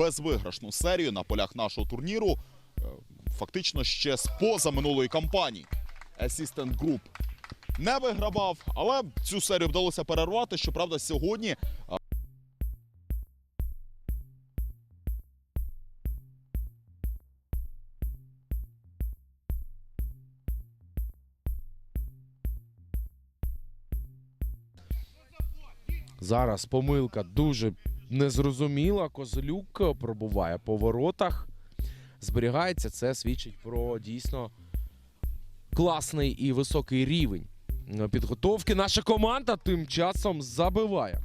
безвиграшну серію на полях нашого турніру, е, фактично ще з поза минулої кампанії. Assistant Group не вигравав, але цю серію вдалося перервати. Щоправда, сьогодні Зараз помилка дуже незрозуміла. Козелюк пробуває по воротах. Зберігається. Це свідчить про дійсно класний і високий рівень підготовки. Наша команда тим часом забиває.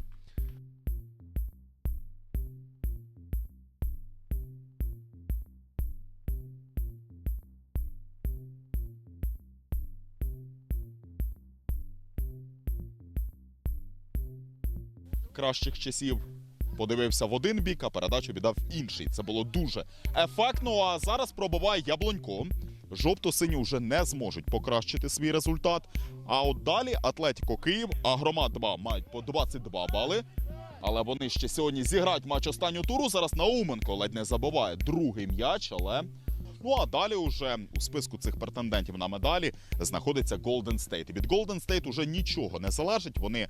кращих часів подивився в один бік, а передачу віддав інший. Це було дуже ефектно. А зараз пробиває Яблонько. Жовто-сині вже не зможуть покращити свій результат. А от далі Атлетіко Київ, Агромат 2 мають по 22 бали. Але вони ще сьогодні зіграють матч останнього туру. Зараз Науменко ледь не забиває другий м'яч, але. Ну а далі уже у списку цих претендентів на медалі знаходиться Golden State. І від Golden State уже нічого не залежить. Вони е,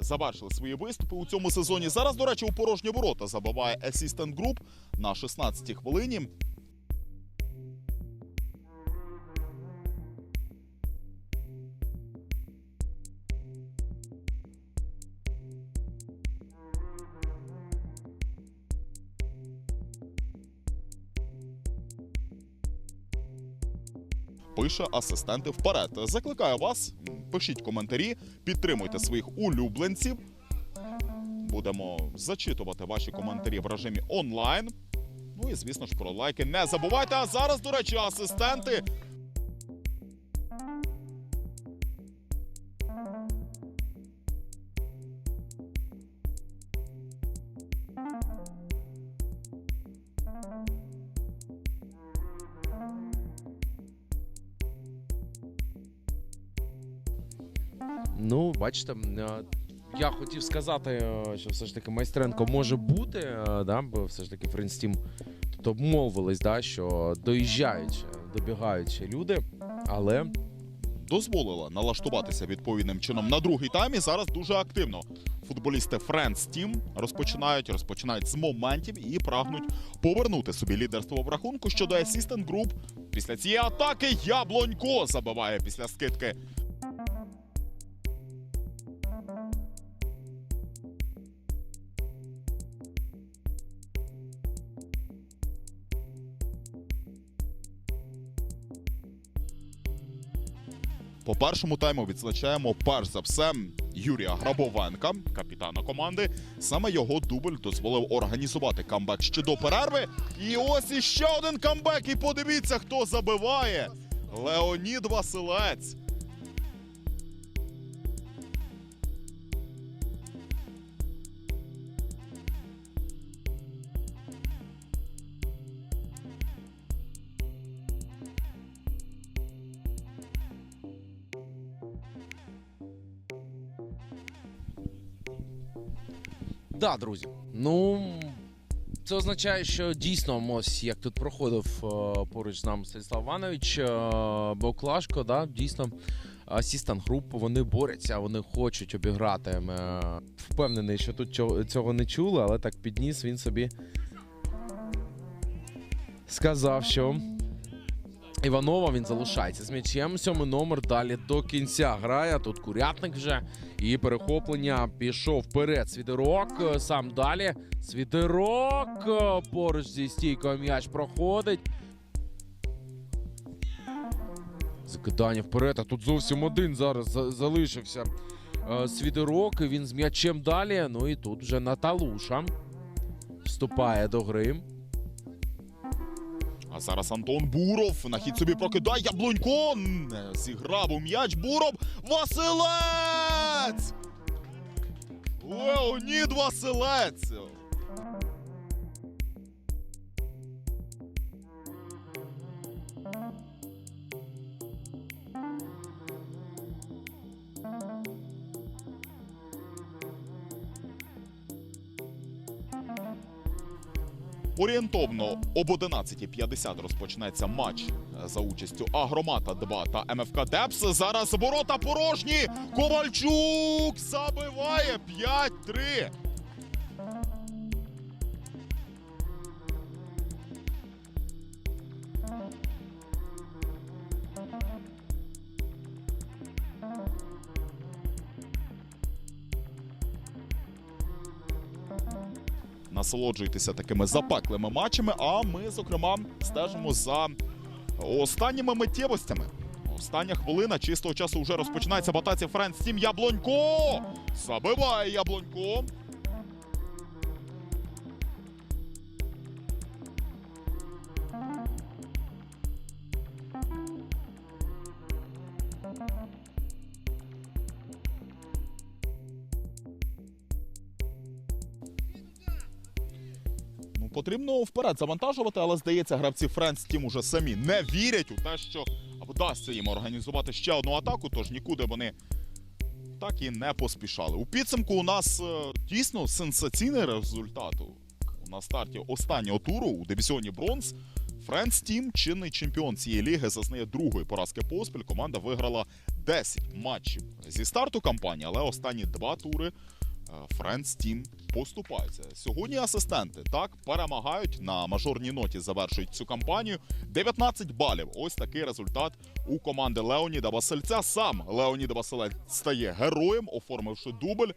завершили свої виступи у цьому сезоні. Зараз, до речі, у порожні ворота забиває Assistant Group на 16-й хвилині. Пише асистенти вперед. Закликаю вас, пишіть коментарі, підтримуйте своїх улюбленців. Будемо зачитувати ваші коментарі в режимі онлайн. Ну і звісно ж про лайки не забувайте. А зараз, до речі, асистенти. Ну, бачите, е, я хотів сказати, е, що все ж таки Майстренко може бути, е, да, бо все ж таки Френстім тут обмовились, да, що доїжджають, е, добігають люди, але дозволила налаштуватися відповідним чином на другий тайм. І зараз дуже активно футболісти Friends Team розпочинають, розпочинають з моментів і прагнуть повернути собі лідерство в рахунку щодо Assistant Group. Після цієї атаки Яблонько забиває після скидки. По першому тайму відзначаємо перш за все Юрія Грабовенка, капітана команди. Саме його дубль дозволив організувати камбек ще до перерви. І ось іще один камбек. І подивіться, хто забиває. Леонід Василець. Да, друзі. Ну це означає, що дійсно, ось як тут проходив е, поруч з нами Станіслав Іванович, е, Боклашко, да, дійсно. Асістан груп вони борються, вони хочуть обіграти. Е, Впевнений, що тут цього не чули, але так підніс він собі сказав, що Іванова він залишається з м'ячем. Сьомий номер далі до кінця грає. Тут курятник вже. І перехоплення пішов вперед. Свідерок сам далі. Свідерок поруч зі стійкою м'яч проходить. Закидання вперед. А тут зовсім один зараз залишився. Е, Свідерок. Він з м'ячем далі. Ну і тут вже Наталуша вступає до гри. А зараз Антон Буров на хід собі прокидає Яблунько. Зіграв у м'яч Буров. Василець! Леонід Василець! Орієнтовно об 11.50 розпочнеться матч е, за участю Агромата 2 та МФК Депс. Зараз ворота порожні. Ковальчук забиває 5-3. Насолоджуйтеся такими запеклими матчами. А ми, зокрема, стежимо за останніми миттєвостями. Остання хвилина чистого часу вже розпочинається батація Френс Тім Яблонько! Забиває Яблонько. Потрібно вперед завантажувати, але здається, гравці Френс Тім уже самі не вірять у те, що вдасться їм організувати ще одну атаку, тож нікуди вони так і не поспішали. У підсумку у нас е, дійсно сенсаційний результат. На старті останнього туру у дивізіоні Бронз Френс Тім, чинний чемпіон цієї ліги, зазнає другої поразки поспіль. Команда виграла 10 матчів зі старту кампанії, але останні два тури Френс Тім поступається. Сьогодні асистенти так перемагають на мажорній ноті. Завершують цю кампанію. 19 балів. Ось такий результат у команди Леоніда Васильця. Сам Леонід Василець стає героєм, оформивши дубль.